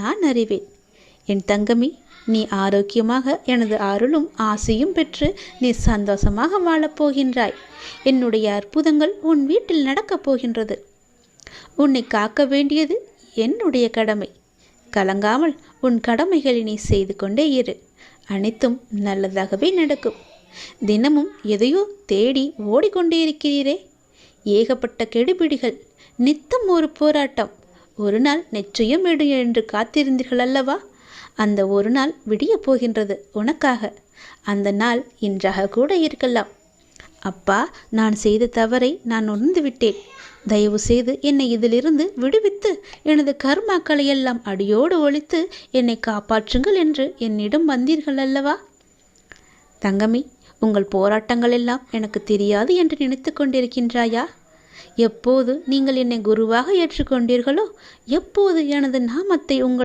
நான் அறிவேன். என் தங்கமி நீ ஆரோக்கியமாக எனது அருளும் ஆசையும் பெற்று நீ சந்தோஷமாக வாழப் போகின்றாய். என்னுடைய அற்புதங்கள் உன் வீட்டில் நடக்கப் போகின்றது. உன்னை காக்க வேண்டியது என்னுடைய கடமை. கலங்காமல் உன் கடமைகளை நீ செய்து கொண்டே இரு. அனைத்தும் நல்லதாகவே நடக்கும். தினமும் எதையோ தேடி ஓடிக்கொண்டே இருக்கிறீரே. ஏகப்பட்ட கெடுபிடிகள் நித்தம் ஒரு போராட்டம். ஒரு நாள் நிச்சயம் விடும் என்று காத்திருந்தீர்கள் அல்லவா? அந்த ஒரு நாள் விடியப் போகின்றது உனக்காக. அந்த நாள் இன்றாக கூட இருக்கலாம். அப்பா நான் செய்த தவறை நான் உணர்ந்து விட்டேன். தயவு செய்து என்னை இதிலிருந்து விடுவித்து எனது கர்மாக்களை எல்லாம் அடியோடு ஒழித்து என்னை காப்பாற்றுங்கள் என்று என்னிடம் வந்தீர்கள் அல்லவா? தங்கமி உங்கள் போராட்டங்கள் எல்லாம் எனக்கு தெரியாது என்று நினைத்து கொண்டிருக்கின்றாயா? எப்போது நீங்கள் என்னை குருவாக ஏற்றுக்கொண்டீர்களோ எப்போது எனது நாமத்தை உங்கள்